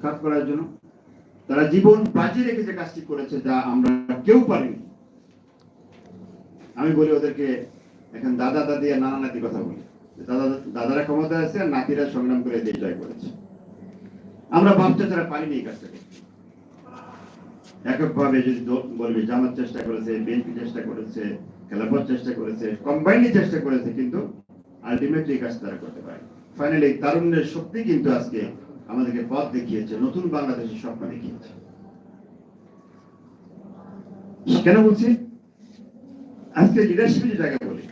উৎখাত করার জন্য। তারা জীবন বাজি রেখে যে কাজটি করেছে যা আমরা কেউ পারিনি। আমি বলি ওদেরকে, এখন দাদা, দাদি আর নানা নাতি কথা বলি। দাদা, দাদারা ক্ষমতা আছে আর নাতিরা সংগ্রাম করে দেশ জয় করেছে। আমরা ভাবতে তারা পারিনি এই কাজটাকে। এককভাবে যদি বলবে, জামাত চেষ্টা করেছে, বিএনপি চেষ্টা করেছে, খেলাফত চেষ্টা করেছে কম্বাইন্ডলি চেষ্টা করেছে, কিন্তু আলটিমেটলি কাজ তারা করতে পারে ফাইনালি তারুণ্যের শক্তি কিন্তু আজকে আমাদেরকে পথ দেখিয়েছে, নতুন বাংলাদেশের স্বপ্ন দেখিয়েছে। কেন বলছি? আজকে লিডারশিপ যেটাকে বলি।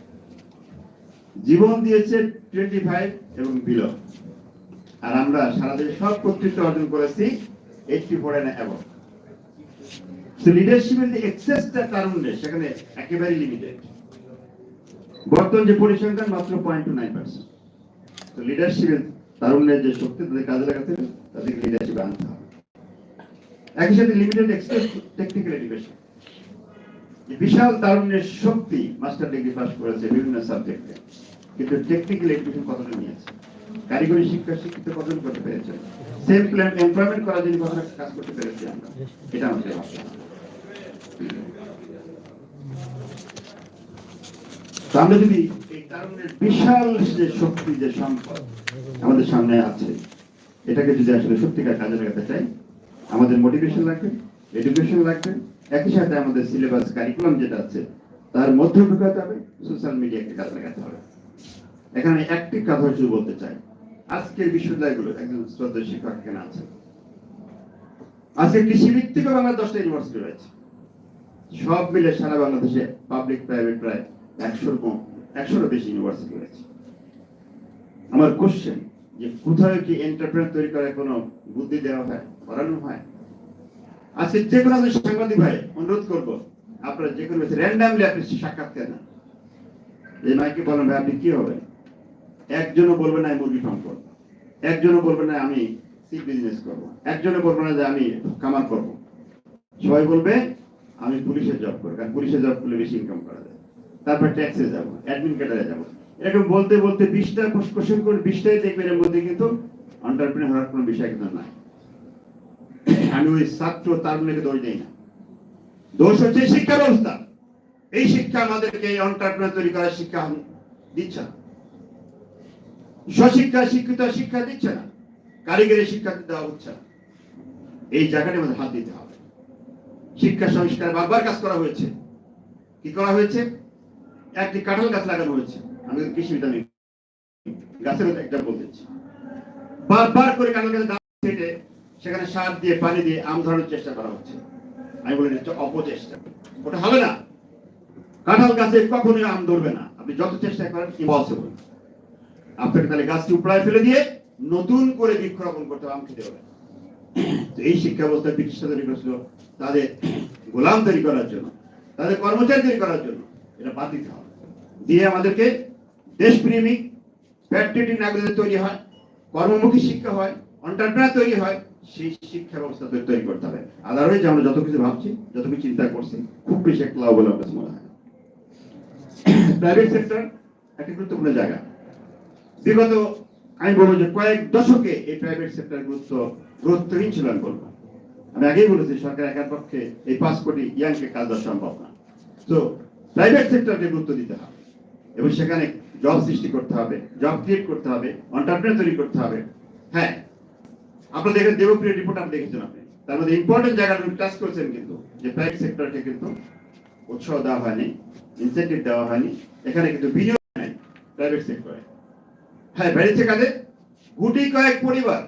জীবন দিয়েছে টোয়েন্টি ফাইভ এবং বিলো আর আমরা সারা দেশে সব কর্তৃত্ব অর্জন করেছি এইটটি ফোর এন্ড অ্যাবভ লিডারশিপের যে এক্সেসটা তারুণ্যের সেখানে একেবারে লিমিটেড বর্তমান যে পরিসংখ্যান মাত্র পয়েন্ট টু নাইন পার্সেন্ট লিডারশিপের তারুণ্যের যে শক্তি তাদের কাজে লাগাতে হবে তাদেরকে লিডারশিপে আনতে হবে। একই সাথে লিমিটেড এক্সেস টেকনিক্যাল এডুকেশন বিশাল তারুণ্যের শক্তি মাস্টার ডিগ্রি পাস করেছে বিভিন্ন সাবজেক্টে কিন্তু টেকনিক্যাল এডুকেশন কতটা নিয়েছে? কারিগরি শিক্ষা শিক্ষিত কতজন করতে পেরেছে? সেম প্ল্যান এমপ্লয়মেন্ট করার জন্য কতটা কাজ করতে পেরেছি আমরা? এটা আমাদের আমরা যদি বিশাল যে শক্তি, যে সম্পদ আমাদের সামনে আছে, এটাকে যদি আসলে সত্যিকার কাজে লাগাতে চাই, আমাদের মোটিভেশন লাগবে এডুকেশন লাগবে, একই সাথে আমাদের সিলেবাস কারিকুলাম যেটা আছে, তার মধ্যে ঢুকাতে হবে সোশ্যাল মিডিয়াকে কাজে লাগাতে হবে। এখানে একটি কথা শুধু বলতে চাই, আজকের বিশ্ববিদ্যালয়গুলো একজন শ্রদ্ধা শিক্ষক এখানে আছে। আজকে কৃষি ভিত্তিক বাংলা দশটা ইউনিভার্সিটি রয়েছে। সব মিলে সারা বাংলাদেশে পাবলিক প্রাইভেট প্রায় একশোর কম একশোরও বেশি ইউনিভার্সিটি রয়েছে আমার কোশ্চেন যে কোথায় কি এন্টারপ্রেনার তৈরি করার কোনো বুদ্ধি দেওয়া হয় করানো হয়? আজকে যে কোনো সাংবাদিক ভাই অনুরোধ করব যে কোনো র্যান্ডামলি আপনি বলেন, ভাই, আপনি কি হবেন? একজনও বলবে না, আমি মুরগি ফার্ম করব। একজনও বলবে না, আমি সিট বিজনেস করব। একজনও বলবে না যে, আমি কামার করব। সবাই বলবে, আমি পুলিশের জব করব কারণ পুলিশের জব করলে বেশি ইনকাম করা যায়। তারপর ট্যাক্সে যাব অ্যাডমিন ক্যাডারে যাব। এরকম বলতে বলতে বিশটা কোশ্চেন করে বিশটাই দেখবেন এর মধ্যে কিন্তু অন্টারপ্রিনার হওয়ার কোনো বিষয় কিন্তু নাই। আমি ওই ছাত্র তারুণ্যকে দোষ দিই না। দোষ হচ্ছে শিক্ষা ব্যবস্থা। এই শিক্ষা আমাদেরকে অন্টারপ্রিনার তৈরি করার শিক্ষা দিচ্ছে না। স্বশিক্ষা, শিক্ষিত, শিক্ষা দিচ্ছে না। কারিগরি শিক্ষা দেওয়া হচ্ছে না। এই জায়গাটা আমাদের হাত দিতে হবে। শিক্ষা সংস্কার বারবার কাজ করা হয়েছে। কি করা হয়েছে? একটি কাঁঠাল গাছ লাগানো হয়েছে। আমি কৃষি বিধান গাছের একটা বলতেছি বারবার করে কাঁঠাল গাছের দাম কেটে সেখানে সার দিয়ে, পানি দিয়ে আম ধরানোর চেষ্টা করা হচ্ছে। আমি বলি, এটা অপচেষ্টা। ওটা হবে না। কাঁঠাল গাছে কখনোই আম ধরবে না। আপনি যত চেষ্টা করেন ইম্পসিবল আপনাকে তাহলে গাছটি উপড়ায় ফেলে দিয়ে নতুন করে বৃক্ষরোপণ করতে আম খেতে হবে। তো এই শিক্ষা ব্যবস্থা ব্রিটিশরা তৈরি করেছিল তাদের গোলাম তৈরি করার জন্য, তাদের কর্মচারী তৈরি করার জন্য। এটা বাদ দিতে হবে। দিয়ে আমাদেরকে দেশপ্রেমিক প্যাট্রিয়টিক নাগরিক তৈরি হয়, কর্মমুখী শিক্ষা হয় অন্টারপ্রেনার তৈরি হয়, সেই শিক্ষা ব্যবস্থা তৈরি করতে হবে। আদারওয়াইজ আমরা যত কিছু ভাবছি, যত কিছু চিন্তা করছি, খুব বেশি একটা লাভ বলে আমার মনে হয় প্রাইভেট সেক্টর একটা গুরুত্বপূর্ণ জায়গা। বিগত, আমি বলব যে কয়েক দশকে এই প্রাইভেট সেক্টর গুরুত্ব, গুরুত্বহীন ছিল আমি বলব। আমি আগেই বলেছি, সরকার একার পক্ষে এই পাঁচ কোটি ইয়াংকে কাজ দেওয়া সম্ভব না। তো প্রাইভেট সেক্টরকে গুরুত্ব দিতে হবে। এবং সেখানে জব সৃষ্টি করতে হবে জব ক্রিয়েট করতে হবে অন্টারপ্রেনার তৈরি করতে হবে। হ্যাঁ আপনারা দেখেন দেবপ্রিয় রিপোর্ট আপনি দেখেছেন আপনি। তার মধ্যে ইম্পর্টেন্ট জায়গাটা টাচ করেছেন কিন্তু, যে প্রাইভেট সেক্টরকে কিন্তু উৎসাহ দেওয়া হয়নি ইনসেন্টিভ দেওয়া হয়নি, এখানে কিন্তু বিনিয়োগ নেই প্রাইভেট সেক্টরে হ্যাঁ বেড়েছে কাদের গুটি কয়েক পরিবার,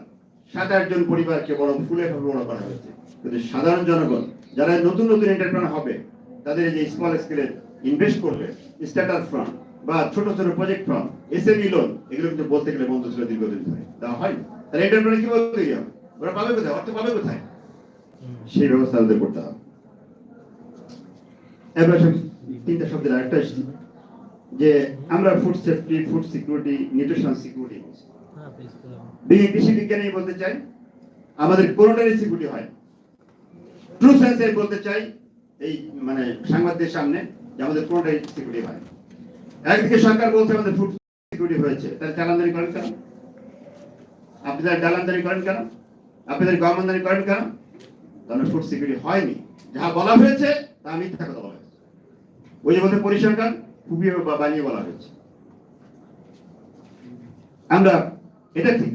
সাত আটজন পরিবারকে বড় ফুলে বড় করা হয়েছে। কিন্তু সাধারণ জনগণ, যারা নতুন নতুন এন্টারপ্রেনার হবে, তাদের যে স্মল স্কেলে ইনভেস্ট করবে স্টার্টার ফান্ড বা ছোট ছোট প্রজেক্ট ফান্ড এসএমই লোন এগুলো কিন্তু বলতে গেলে বন্ধ ছিল দীর্ঘদিন ধরে। দেওয়া হয়। তাহলে এন্টারপ্রেনার কি বলতে গিয়ে ওরা পাবে কোথায়? অর্থ পাবে কোথায়? সেই ব্যবস্থা আমাদের করতে হবে। এবার তিনটা শব্দের আরেকটা এসেছি যে আমরা food safety food security nutrition security কৃষি বিজ্ঞানী বলতে চাই আমাদের কোনোটারই সিকিউরিটি হয়। ট্রু সেন্সে বলতে চাই এই মানে সাংবাদিকদের সামনে যে আমাদের কোনোটাই সিকিউরিটি হয়। একদিকে সরকার বলছে আমাদের ফুড সিকিউরিটি হয়েছে। তাহলে চালানদারি করেন কেন? আপনি তাহলে চালানদারি করেন কেন? আপনাদের গম আমদানি করেন কেন? তাহলে ফুড সিকিউরিটি হয়নি। যাহা বলা হয়েছে, তা মিথ্যা কথা বলা হয়েছে। ওই যে বলতে পরিসংখ্যান খুবই বানিয়ে বলা হয়েছে। আমরা, এটা ঠিক।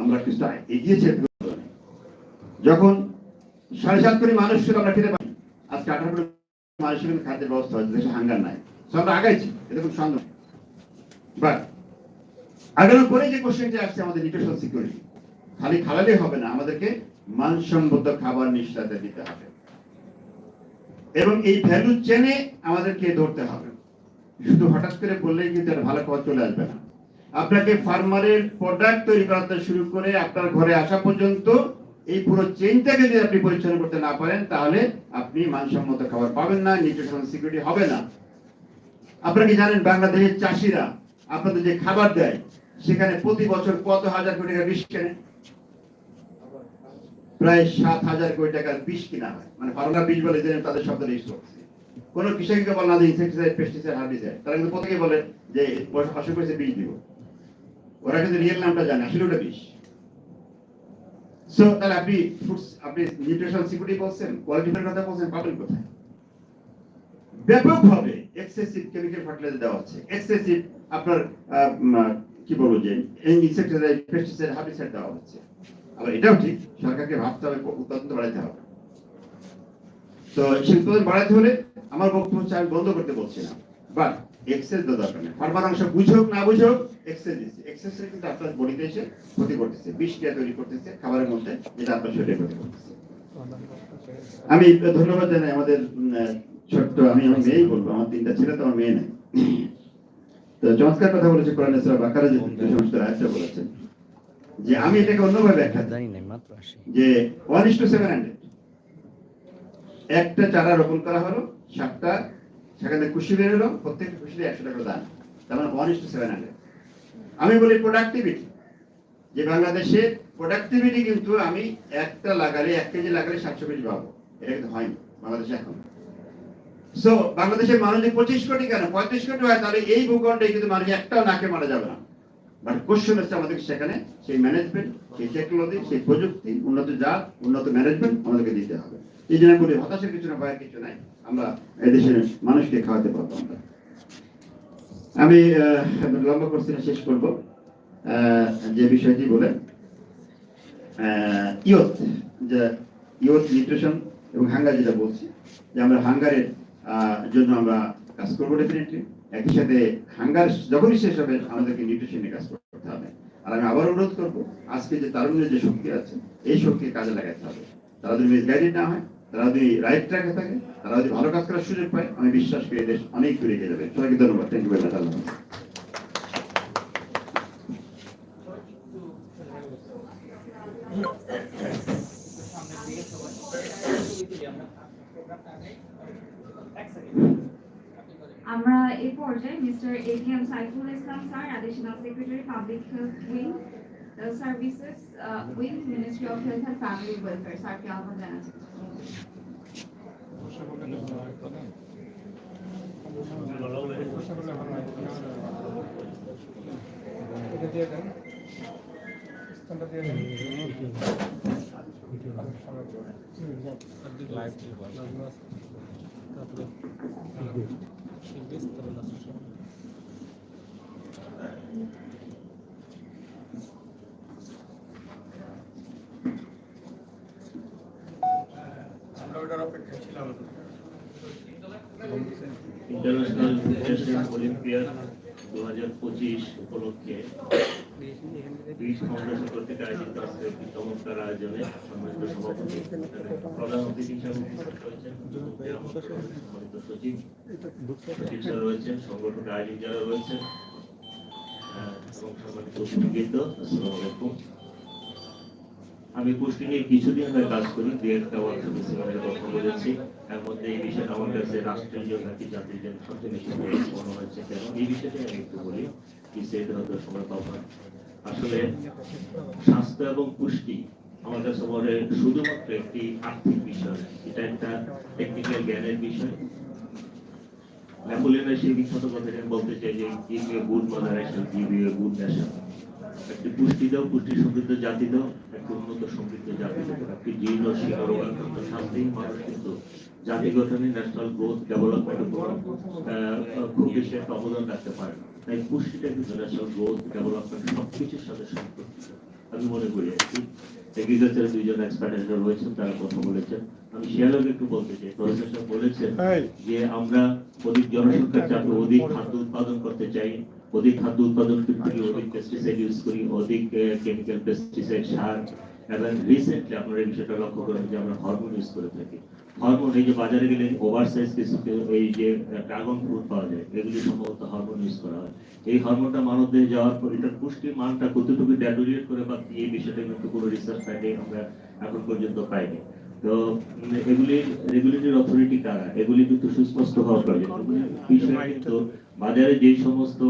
আমরা কিছুটা এগিয়েছি যখন সাড়ে সাত কোটি মানুষ ছিল আমরা খেতে পারি আজকে আঠারো কোটি মানুষের কিন্তু খাদ্যের ব্যবস্থা হয়েছে, দেশে হাঙ্গার নাই। আগাইছি এটা সন্দেহ বাট আগানোর পরে যে কোশ্চেনটা আসছে, আমাদের নিউট্রিশন সিকিউরিটি খালি খাওয়ালে হবে না, আমাদেরকে মানসম্মত খাবার দিতে হবে। এবং এই ভ্যালু চেনে আমাদেরকে ধরতে হবে। শুধু হঠাৎ করে বললেই কিন্তু ভালো খাবার চলে আসবে না। আপনাকে ফার্মারের প্রোডাক্ট তৈরি করাতে শুরু করে আপনার ঘরে আসা পর্যন্ত এই পুরো চেইনটাকে যদি আপনি পরিচালনা করতে না পারেন, তাহলে আপনি মানসম্মত খাবার পাবেন না নিউট্রিশন সিকিউরিটি হবে না। আপনারা কি জানেন, বাংলাদেশের চাষিরা আপনাদের যে খাবার দেয়, সেখানে প্রতি বছর কত হাজার কোটি টাকা বিষ কেনে? প্রায় সাত হাজার কোটি টাকার বিষ কিনা হয়। মানে ফার্মার বিষ বলে যে তাদের শব্দ রেজিস্ট করছে। কোন কৃষককে বলে না যে ইনসেক্টিসাইড পেস্টিসাইড হার্বিসাইড তারা কিন্তু প্রত্যেকে বলে যে অসুখ হয়েছে, বিষ দিব। ওরা কিন্তু রিয়েল নামটা জানে আসলে ওটা বিষ। সো তাহলে আপনি ফুডস আপনি নিউট্রিশন সিকিউরিটি বলছেন কথা বলছেন, পাবেন কোথায়? ব্যাপকভাবে এক্সেসিভ কেমিক্যাল ফার্টিলাইজার দেওয়া হচ্ছে। এক্সেসিভ আপনার কি বলব যে ইনসেক্টিসাইড পেস্টিসাইড হার্বিসাইড দেওয়া হচ্ছে। আবার এটাও ঠিক, সরকারকে ভাবতে হবে উৎপাদন বাড়াতে হবে। তো সেই উৎপাদন হলে আমার বক্তব্য হচ্ছে, আমি বন্ধ করতে বলছি না। বাট এক্সেস দেওয়া দরকার নেই। ফার্মার অংশ বুঝুক না বুঝুক এক্সেস দিচ্ছে। কিন্তু আপনার বডিতে এসে ক্ষতি করতেছে। তৈরি করতেছে খাবারের মধ্যে যেটা আপনার শরীরে ক্ষতি করতেছে। আমি ধন্যবাদ জানাই আমাদের ছোট্ট আমি আমার মেয়েই বলব আমার তিনটা ছেলে তো আমার মেয়ে নেই। তো চমৎকার কথা বলেছে কোরআন বাকারা যে সমস্ত আয়াতটা বলেছেন যে আমি এটাকে অন্যভাবে ব্যাখ্যা দিই। জানি নাই মাত্র আসি যে one is to seven hundred একটা চারা রোপণ করা হলো সাতটা সেখানে খুশি বের হলো, প্রত্যেকটা খুশিতে একশো টাকা দান। তার মানে ওয়ান টু সেভেন হান্ড্রেড আমি বলি প্রোডাক্টিভিটি যে বাংলাদেশে প্রোডাক্টিভিটি কিন্তু আমি একটা লাগালে এক কেজি লাগালে সাতশো পিস পাবো। এটা কিন্তু হয়নি, বাংলাদেশে এখন। সো বাংলাদেশের মানুষ পঁচিশ কোটি কেন? পঁয়ত্রিশ কোটি হয়, তাহলে এই ভূখণ্ডে কিন্তু মানুষ একটাও নাকে মারা যাবে না। বাট কোশ্চেন হচ্ছে আমাদেরকে সেখানে সেই ম্যানেজমেন্ট সেই টেকনোলজি সেই প্রযুক্তি, উন্নত জাত, উন্নত ম্যানেজমেন্ট আমাদেরকে দিতে হবে। এই জন্য বলি হতাশার কিছু না, ভয়ের কিছু নাই। আমরা এদেশের মানুষকে খাওয়াতে পারব আমরা। আমি লম্বা করছি না শেষ করব। যে বিষয়টি বলে ইয়ত, যে ইয়ত নিউট্রিশন এবং হাঙ্গার যেটা বলছি, যে আমরা হাঙ্গারের জন্য আমরা কাজ করব ডেফিনেটলি একই সাথে হাঙ্গার যখনই শেষ হবে আমাদেরকে নিউট্রিশনে কাজ করতে হবে। আর আমি আবার অনুরোধ করব, আজকে যে তারুণ্যের যে শক্তি আছে, এই শক্তি কাজে লাগাতে হবে। তারা যদি মিসগাইডেড না হয়, তারা যদি রাইট ট্র্যাকে থাকে, তারা যদি ভালো কাজ করার সুযোগ পায়, আমি বিশ্বাস করি দেশ অনেক দূরে এগিয়ে যাবে। সবাইকে ধন্যবাদ। থ্যাংক ইউ ভেরি মাচ আল্লাহ হাফেজ। আমরা এই পর্যায়ে mister ATM Saiful Islam sir additional secretary public health wing services wing ministry of health and family welfare স্যারকে আহ্বান জানাচ্ছি এটা দিয়ে দেন স্ট্যান্ডটা দিয়ে দেন আমরা অলিম্পিয়াড দু হাজার পঁচিশ উপলক্ষে কর্তৃক আয়োজিত একটি চমৎকার আয়োজনে সম্মানিত সভাপতি, প্রধান অতিথি রয়েছেন যারা এবং সম্মানিত আমি পুষ্টি নিয়ে কিছুদিন ধরে কাজ করি দু একটা বলেছি এর মধ্যে এই বিষয়টা আমার কাছে রাষ্ট্রীয় নাকি জাতির জন্য সবচেয়ে বেশি মনে হয়েছে কেন? এই বিষয়টা আমি একটু বলি কি আসলে স্বাস্থ্য এবং পুষ্টি আমার কাছে মনে শুধুমাত্র একটি আর্থিক বিষয় এটা একটা টেকনিক্যাল জ্ঞানের বিষয়। ন্যাপোলিয়নের সেই বিখ্যাত কথা বলতে চাই যে গুড মাদার গুড ন্যাশন একটি পুষ্টি দাও পুষ্টি সমৃদ্ধ জাতি দাও একটি উন্নত সমৃদ্ধ জাতি একটি জীর্ণ শান্তি মানুষ কিন্তু জাতি গঠনে ন্যাশনাল গ্রোথ ডেভেলপমেন্ট খুব বেশি একটা অবদান রাখতে পারে না। তাই পুষ্টিটা কিন্তু ন্যাশনাল গ্রোথ ডেভেলপমেন্ট সবকিছুর সাথে সম্পর্কিত। আমি মনে করি কি এগ্রিকালচারের দুইজন এক্সপার্ট রয়েছেন তারা কথা বলেছেন। আমি শিয়ালকে একটু বলতে চাই প্রফেসর বলেছেন যে আমরা অধিক জনসংখ্যার চাপে অধিক খাদ্য উৎপাদন করতে চাই অধিক খাদ্য উৎপাদন করতে গিয়ে অধিক পেস্টিসাইড ইউজ করি অধিক কেমিক্যাল পেস্টিসাইড সার এবং রিসেন্টলি আপনারা এই বিষয়টা লক্ষ্য করেন যে আমরা হরমোন ইউজ করে থাকি। হরমোন এই যে বাজারে গেলে ওভার সাইজ কিছু এই যে ড্রাগন ফ্রুট পাওয়া যায় এগুলি সম্ভবত হরমোন ইউজ করা হয়। এই হরমোনটা মানব দেহে যাওয়ার পর এটার পুষ্টির মানটা কতটুকু ড্যাডুলিয়েট করে বা এই বিষয়টা কিন্তু কোনো রিসার্চ সাইটে আমরা এখন পর্যন্ত পাইনি। তো এগুলি রেগুলেটরি অথরিটি কারা? এগুলি কিন্তু সুস্পষ্ট হওয়া প্রয়োজন। বিষয়ে কিন্তু বাজারে যে সমস্ত